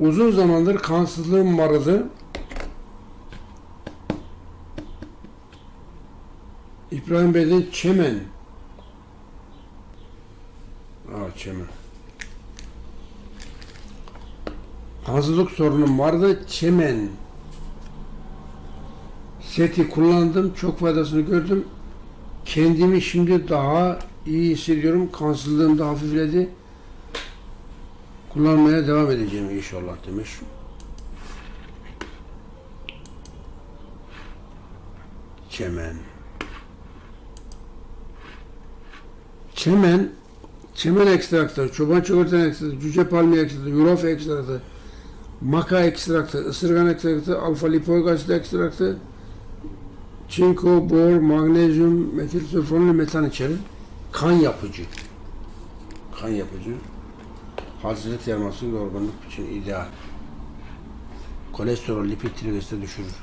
Uzun zamandır kansızlığım vardı. İbrahim Bey'den Çemen. Aa Çemen. Kansızlık sorunum vardı. Çemen. Seti kullandım. Çok faydasını gördüm. Kendimi şimdi daha iyi hissediyorum. Kansızlığım da hafifledi. Kullanmaya devam edeceğim inşallah demiş. Çemen. Çemen, çemen ekstraktı, çoban çikolata ekstraktı, cüce palmiye ekstraktı, yulaf ekstraktı, maka ekstraktı, ısırgan ekstraktı, alfa lipoik asit ekstraktı, çinko, bor, magnezyum, metil sülfonlu metan içerir. Kan yapıcı. Kan yapıcı. Halsizlik yarması yorgunluk için ideal. Kolesterol, lipid trigliserit düşürür.